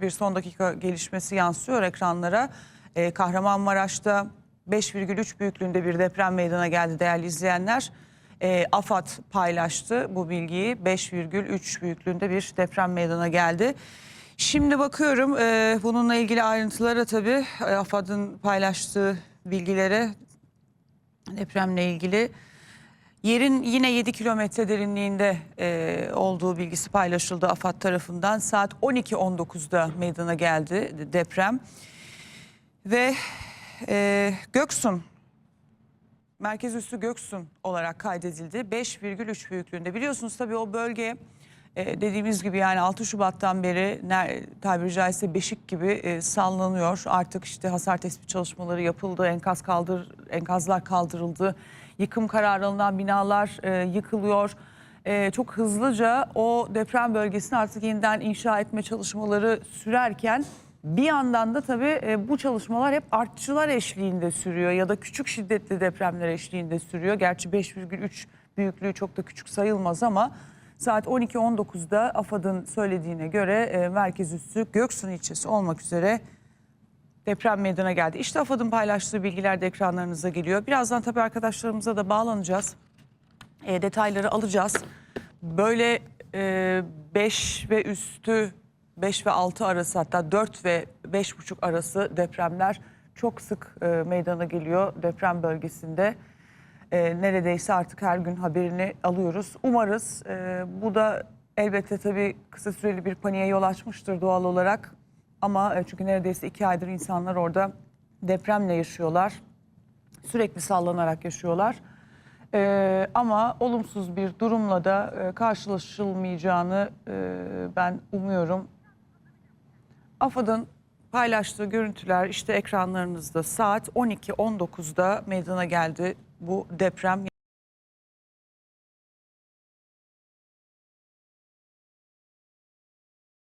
bir son dakika gelişmesi yansıyor ekranlara. Ee, Kahramanmaraş'ta 5,3 büyüklüğünde bir deprem meydana geldi değerli izleyenler. Ee, AFAD paylaştı bu bilgiyi. 5,3 büyüklüğünde bir deprem meydana geldi. Şimdi bakıyorum e, bununla ilgili ayrıntılara tabii e, AFAD'ın paylaştığı bilgilere depremle ilgili. Yerin yine 7 kilometre derinliğinde e, olduğu bilgisi paylaşıldı AFAD tarafından. Saat 12.19'da meydana geldi deprem. Ve e, Göksun, merkez üssü Göksun olarak kaydedildi. 5,3 büyüklüğünde. Biliyorsunuz tabii o bölge e, dediğimiz gibi yani 6 Şubat'tan beri tabiri caizse beşik gibi e, sallanıyor. Artık işte hasar tespit çalışmaları yapıldı, enkaz kaldır, enkazlar kaldırıldı. Yıkım kararı binalar e, yıkılıyor. E, çok hızlıca o deprem bölgesini artık yeniden inşa etme çalışmaları sürerken bir yandan da tabii e, bu çalışmalar hep artçılar eşliğinde sürüyor ya da küçük şiddetli depremler eşliğinde sürüyor. Gerçi 5,3 büyüklüğü çok da küçük sayılmaz ama saat 12.19'da AFAD'ın söylediğine göre e, merkez üssü Göksun ilçesi olmak üzere deprem meydana geldi. İşte AFAD'ın paylaştığı bilgiler de ekranlarınıza geliyor. Birazdan tabii arkadaşlarımıza da bağlanacağız. E, detayları alacağız. Böyle 5 ve üstü 5 ve 6 arası hatta 4 ve 5,5 arası depremler çok sık e, meydana geliyor deprem bölgesinde. E, neredeyse artık her gün haberini alıyoruz. Umarız e, bu da elbette tabii kısa süreli bir paniğe yol açmıştır doğal olarak. Ama e, çünkü neredeyse iki aydır insanlar orada depremle yaşıyorlar. Sürekli sallanarak yaşıyorlar. Ee, ama olumsuz bir durumla da e, karşılaşılmayacağını e, ben umuyorum. AFAD'ın paylaştığı görüntüler işte ekranlarınızda saat 12.19'da meydana geldi bu deprem.